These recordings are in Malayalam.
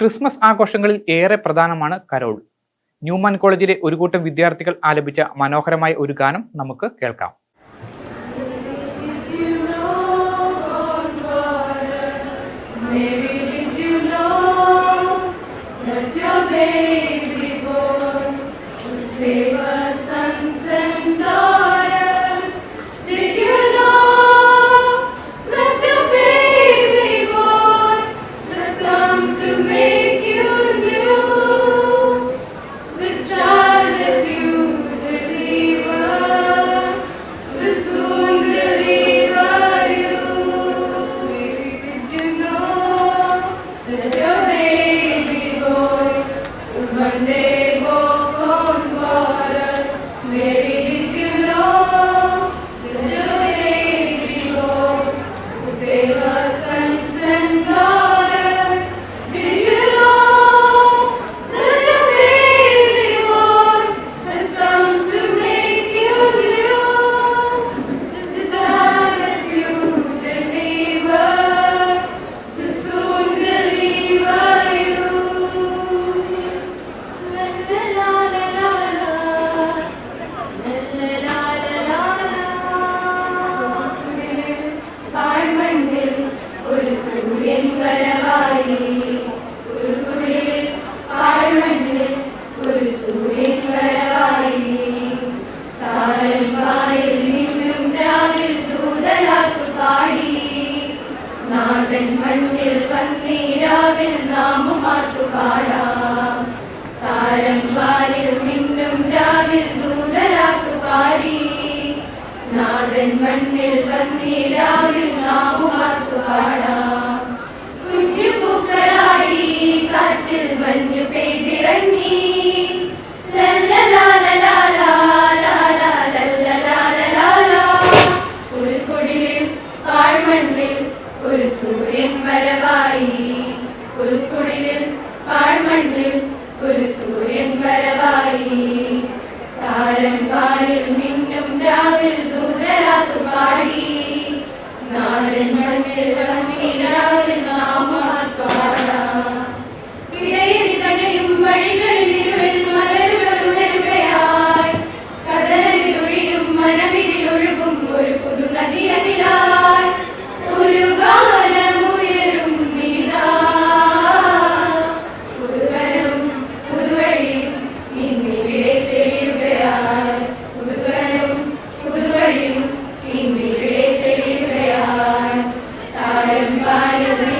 ക്രിസ്മസ് ആഘോഷങ്ങളിൽ ഏറെ പ്രധാനമാണ് കരോൾ. ന്യൂമാൻ കോളേജിലെ ഒരു കൂട്ടം വിദ്യാർത്ഥികൾ ആലപിച്ച മനോഹരമായ ഒരു ഗാനം നമുക്ക് കേൾക്കാം. അവൻ മണ്ണിൽ വന്നീരാവിൽ നാമും ആർക്കുപാടാം താരം വാനിൽ മിന്നും രാവിൽ ദൂതരാക്കു പാടി. നാഥൻ മണ്ണിൽ വന്നീരാവിൽ വരവായി. പുൽക്കുടിലിൽ പാഴ്മണ്ണിൽ ഒരു സൂര്യൻ വരവായി. താരം പാലിൽ I believe.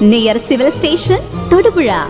Near civil station Thodupuzha